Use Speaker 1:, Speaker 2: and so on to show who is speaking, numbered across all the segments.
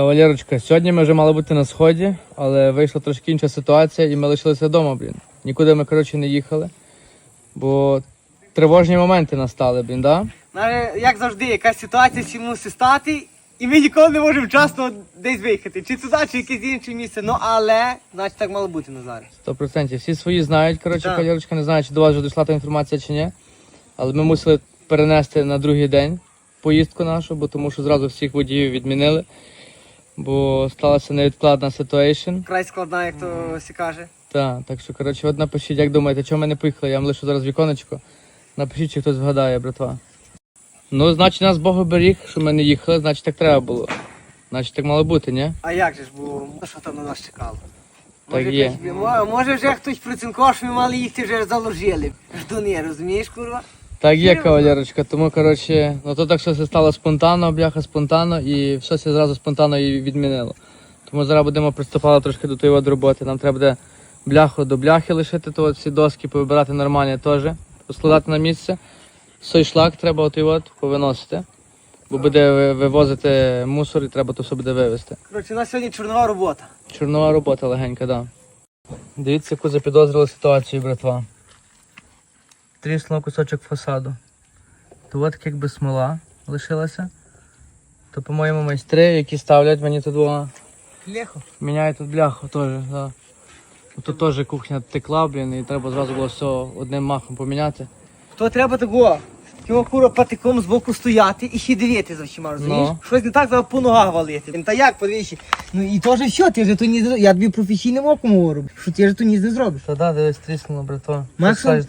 Speaker 1: Кавалерочка, сьогодні ми вже мали бути на сході, але вийшла трошки інша ситуація і ми лишилися вдома, блін. Нікуди ми, коротше, не їхали, бо тривожні моменти настали, блін, да?
Speaker 2: Але, як завжди, якась ситуація всі мусить стати, і ми ніколи не можемо вчасно десь виїхати. Чи туди, чи якесь інше місце. Ну але, значить, так мало бути Назаре.
Speaker 1: Сто процентів. Всі свої знають, коротше,
Speaker 2: Так.
Speaker 1: кавалерочка, не знаю, чи до вас вже дійшла та інформація чи ні. Але ми мусили перенести на другий день поїздку нашу, бо тому що зразу всіх водіїв відмінили. Бо сталася невідкладна ситуація.
Speaker 2: Край складна, як то всі каже.
Speaker 1: Так, так що, коротше, от напишіть, як думаєте, чому ми не поїхали? Я вам лишу зараз віконечко. Напишіть, чи хтось вгадає, братва. Ну, значить, нас Бог оберіг, що ми не їхали, значить так треба було. Значить, так мало бути, ні?
Speaker 2: А як же ж було? Що там на нас чекало?
Speaker 1: Так
Speaker 2: Може,
Speaker 1: є.
Speaker 2: мо- Може вже хтось процінкував, що ми мали їхати вже заложили. Ждуни, розумієш, курва?
Speaker 1: Так є, кавалерочка, тому, коротше, ну то так що все стало спонтанно, бляха спонтанно, і все це зразу спонтанно і відмінило. Тому зараз будемо приступати трошки до тої от роботи. Нам треба буде бляху до бляхи лишити, то от всі доски повибирати нормальні теж, поскладати на місце. Сой шлак треба от і от повиносити, бо буде вивозити мусор і треба то все буде вивезти.
Speaker 2: Коротше, у нас сьогодні чорнова робота.
Speaker 1: Чорнова робота легенька, да. Дивіться, яку запідозрили ситуацію, братва. Тріснув кусочок фасаду. То от якби смола лишилася. То, по-моєму, майстри, які ставлять мені тут два,
Speaker 2: Лехо.
Speaker 1: міняють тут бляху теж, да. Тут теж кухня текла, блін, і треба зразу було все одним махом поміняти.
Speaker 2: То треба такого. Його кура патиком з боку стояти і ще дивити за всіма, розумієш?
Speaker 1: Ну.
Speaker 2: Щось не так треба по ногах валити. Та як, подивіться. Ну і то же все, ти ж то не зробиш. Я тобі професійним оком говорю, що ти ж то ні не зробиш.
Speaker 1: Та да, дивись, тріснуло, братва.
Speaker 2: Максим?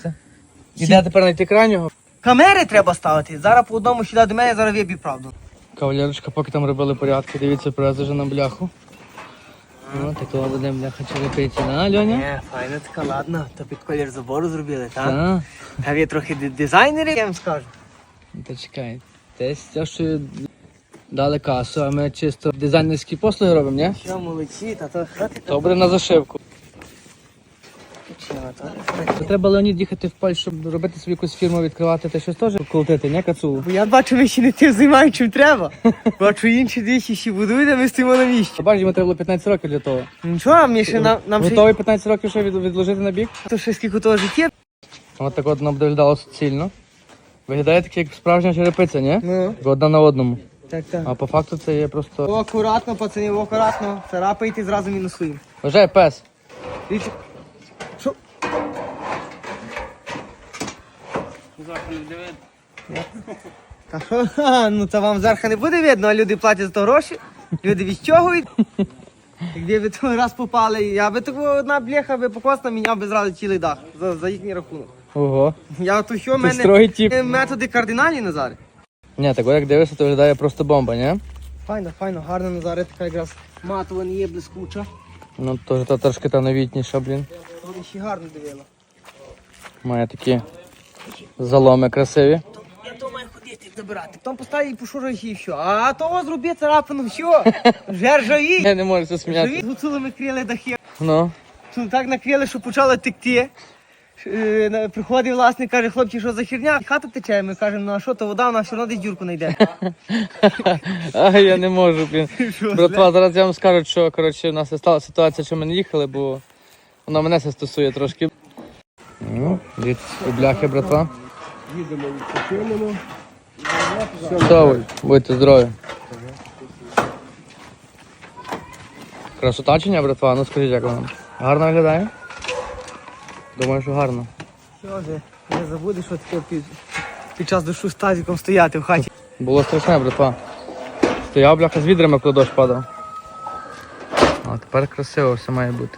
Speaker 1: Іде тепер знайти крайнього.
Speaker 2: Камери треба ставити. Зараз по одному сюди до мене, зараз вибій правду.
Speaker 1: Кавалерочка, поки там робили порядки, дивіться, привезли вже на бляху. О, такого буде бляха черепиці, да, Льоня?
Speaker 2: Не, файна така, ладно, то під колір забору зробили, так?
Speaker 1: Так.
Speaker 2: А ви трохи ди- дизайнери, я вам скажу.
Speaker 1: Та чекай. Десь те, що дали касу, а ми чисто дизайнерські послуги робимо, ні?
Speaker 2: Що, молодці, та то що ти
Speaker 1: То буде на зашивку.
Speaker 2: То?
Speaker 1: Треба Леонід їхати в Польщу, щоб робити собі якусь фірму відкривати, та щось теж крутити, не кацулу.
Speaker 2: Бо я бачу, ви ще не тим займають, чим треба. Бачу, інші двічі ще будують, а ми стоїмо на місці.
Speaker 1: Бачиш, йому треба було 15 років для того.
Speaker 2: Нічого, мені ще нам, нам ще...
Speaker 1: Готовий 15 років ще від- відложити на бік?
Speaker 2: То ще скільки того життя.
Speaker 1: От так от воно буде виглядало суцільно. Виглядає таке, як справжня черепиця, ні?
Speaker 2: Ну,
Speaker 1: Одна на одному.
Speaker 2: так, так.
Speaker 1: А по факту це є просто.
Speaker 2: О, акуратно, пацани, акуратно. Царапайте зразу мінусуємо.
Speaker 1: Вважай, пес.
Speaker 2: Дивіться. Та що? Ха, Ну це вам зверху не буде видно, а люди платять за то гроші. Люди відстягують. Якби ви той раз попали, я би такого одна бляха би покосна міняв би зразу цілий дах за, за їхній рахунок.
Speaker 1: Ого.
Speaker 2: Я то що в мене
Speaker 1: строгий тіп.
Speaker 2: е, методи кардинальні Назаре.
Speaker 1: Ні, так як дивишся, то виглядає просто бомба, ні?
Speaker 2: Файно, файно, гарно Назаре, така якраз матова не є блискуча.
Speaker 1: Ну, теж та трошки та новітніша, блін.
Speaker 2: Вони ще гарно дивила.
Speaker 1: Має такі заломи красиві.
Speaker 2: Я то маю ходити забирати. Потім поставить і пошуруєш і все. А того зроби царапину, все. Вже ржаві.
Speaker 1: Я не можу це сміяти.
Speaker 2: гуцулами крили дахи.
Speaker 1: Ну,
Speaker 2: Ну, Так накрили, що почало текти. Е, Приходить власник, каже, хлопці, що за херня? Хата тече. Ми кажемо, ну а що то вода, вона все одно десь дюрку знайде.
Speaker 1: а я не можу, блін.
Speaker 2: Що,
Speaker 1: Братва, зараз я вам скажу, що коротше, у нас стала ситуація, що ми не їхали, бо вона мене це стосує трошки. Ну, від бляхи, братва.
Speaker 3: Їдемо відпочинемо.
Speaker 1: Ви, будьте здорові. Красота чи ні, братва? Ну скажіть, як вам? Гарно виглядає? Думаю, що гарно.
Speaker 2: Що вже, не забудеш, що таке під, під час дощу з тазиком стояти в хаті.
Speaker 1: Було страшне, братва. Стояв бляха з відрами, коли дощ падав. А тепер красиво все має бути.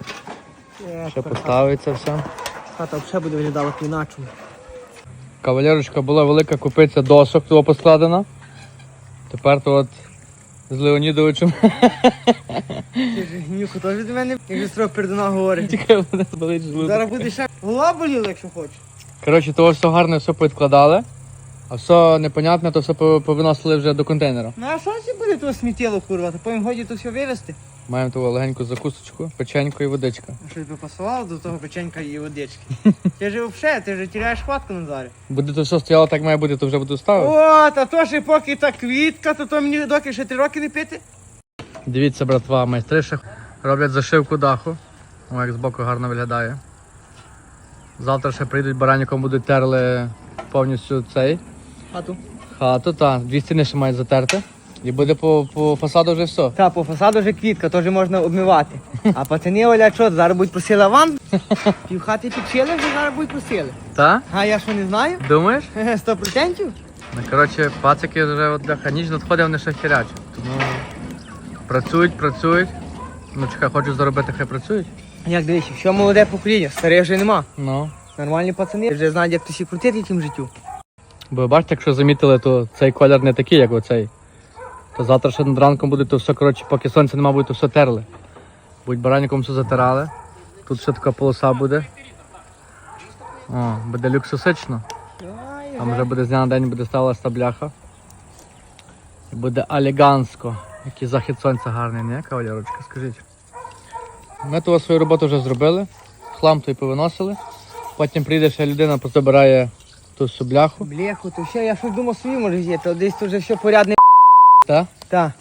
Speaker 1: Ще поставиться все.
Speaker 2: Хата взагалі буде виглядала по-іначому.
Speaker 1: Кавалерочка була велика купиця досок того поскладена. Тепер то от з Леонідовичем
Speaker 2: Ти ж нюху теж від мене, як строк передана говорить.
Speaker 1: тільки мене болить желудок.
Speaker 2: Зараз буде ще голова боліла, якщо хочеш.
Speaker 1: Коротше, того все гарне, все підкладали, а все непонятне, то все по- повиносили вже до контейнера.
Speaker 2: Ну а що ще буде того сміттєло, курва? То потім годі то все вивезти.
Speaker 1: Маємо ту легеньку закусочку, печеньку і водичка.
Speaker 2: Щось би пасувало до того печенька і водички. Ти ж взагалі, ти ж теряєш хватку на зарі.
Speaker 1: Буде то все стояло, так має бути, то вже буду ставити.
Speaker 2: О, та то ще поки та квітка, то то мені доки ще три роки не пити.
Speaker 1: Дивіться, братва, майстри ще роблять зашивку даху. О, як збоку гарно виглядає. Завтра ще прийдуть бараніком будуть терли повністю цей
Speaker 2: Хату.
Speaker 1: хату, та дві стіни ще мають затерти. І буде по, по фасаду вже все.
Speaker 2: Та, по фасаду вже квітка, теж можна обмивати. А пацани, Оля, що, зараз будуть просили аванс? Пів хати підшили, вже зараз будуть просили.
Speaker 1: Та?
Speaker 2: А я що не знаю?
Speaker 1: Думаєш?
Speaker 2: Хе-хе, Сто процентів?
Speaker 1: Ну, коротше, пацики вже от бляха ніч надходять, вони ще хірячі. Тому працюють, працюють. Ну чекай, хочуть заробити, хай працюють.
Speaker 2: Як дивіться, що молоде покоління, старих вже нема.
Speaker 1: Ну.
Speaker 2: Нормальні пацани вже знають, як тусі крутити тим життю.
Speaker 1: Бо бачите, якщо замітили, то цей колір не такий, як оцей. То завтра ще над ранком буде, то все, коротше, поки сонця нема, буде, то все терли. Будь бараніком все затирали. Тут ще така полоса буде. О, буде люксусично. Там вже буде з дня на день буде ставилася та бляха. Буде алегансько. Який захід сонця гарний, не, кавалерочка, скажіть. Ми то свою роботу вже зробили, хлам той повиносили. Потім прийде ще людина, позабирає ту всю бляху.
Speaker 2: Бляху, то ще я щось думав собі може є, то десь тут вже все порядне.
Speaker 1: Та?
Speaker 2: Так.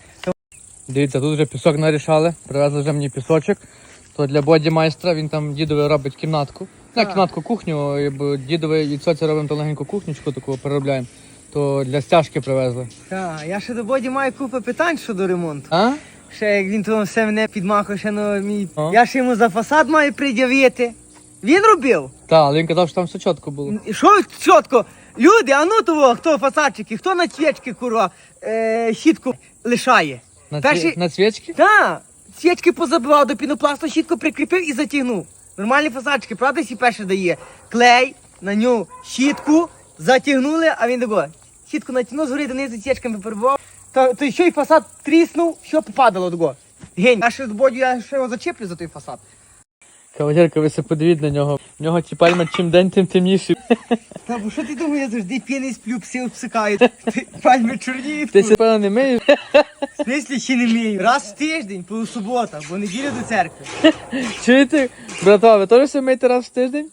Speaker 1: Дивіться, тут вже пісок нарішали, привезли вже мені пісочок. То для боді майстра він там дідове робить кімнатку. Не кімнатку кухню, і бо дідове і цьоці робимо то легеньку кухнючку таку переробляємо. То для стяжки привезли.
Speaker 2: Так, я ще до Боді маю купу питань щодо ремонту.
Speaker 1: А?
Speaker 2: Ще як він то все мене підмахує, ще ну мій.
Speaker 1: А?
Speaker 2: Я ще йому за фасад маю пред'явити. Він робив.
Speaker 1: Так, але він казав, що там все чітко було.
Speaker 2: І Що чітко? Люди, а ну того, хто фасадчики, хто на свічки, курва, е, щітку лишає.
Speaker 1: На,
Speaker 2: Перший-
Speaker 1: цві... на свічки?
Speaker 2: Та, свічки позабивав до пінопласту, щітку прикріпив і затягнув. Нормальні фасадчики, правда, сі перше дає. Клей, на нього щітку, затягнули, а він тако, щітку натягнув, згори донизу свічками перебував. То, то що й фасад тріснув, що попадало того. Гень. Я ще бодю, я ще його зачеплю за той фасад.
Speaker 1: Кавалерка, ви се подивіть на нього. В нього ці пальми чим день, тим темніші.
Speaker 2: Та бо що ти думаєш, я завжди п'яний сплю, пси обсикають. Ти пальми чорніють.
Speaker 1: Ти себе не миєш?
Speaker 2: В смислі ще не вмію. Раз в тиждень, по субота, бо неділя до церкви.
Speaker 1: Чуєте? Братва, ви теж се миєте раз в тиждень?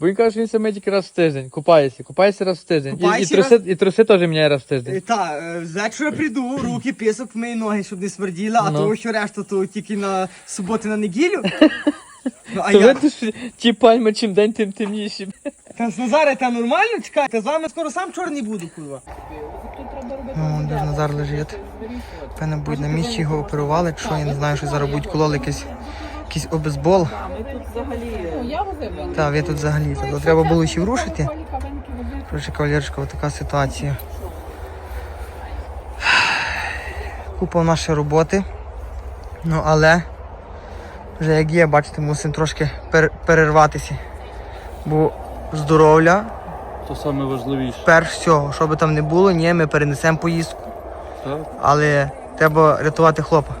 Speaker 1: Бо він каже, що він се миє тільки раз в тиждень. Купається, купається раз в тиждень. І, і,
Speaker 2: Купається
Speaker 1: труси, і труси теж міняє раз в тиждень.
Speaker 2: Та, е, з прийду, руки, писок, вмию ноги, щоб не смерділа, а
Speaker 1: Ну.
Speaker 2: того, що решта, то тільки на суботу на неділю. Ну, а
Speaker 1: То
Speaker 2: я...
Speaker 1: видиш, ті пальми чим день, тим темніші.
Speaker 2: Та з Назаре, та нормально, чекай, та з вами скоро сам чорний буду, курва. Ну, де ж Назар лежить. Певно, будуть на місці його оперували, чи що, я не знаю, що зараз будуть кололи якийсь, якийсь обезбол. Так, ви тут взагалі. То треба було ще врушити. Коротше, кавалерочка, ось така ситуація. Купа ще роботи. Ну, але вже як є, бачите, мусимо трошки пер- перерватися. Бо здоров'я,
Speaker 3: То саме важливіше.
Speaker 2: перш всього, що би там не було, ні, ми перенесемо поїздку.
Speaker 3: Так?
Speaker 2: Але треба рятувати хлопа.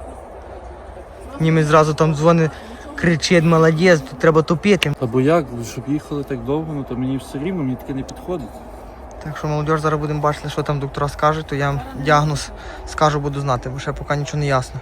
Speaker 2: Німець зразу там дзвонить, кричить, молодець, тут треба топити.
Speaker 3: Та бо як, щоб їхали так довго, ну то мені все рівно, мені таке не підходить.
Speaker 2: Так що молодь зараз будемо бачити, що там доктора скажуть, то я вам діагноз скажу, буду знати, бо ще поки нічого не ясно.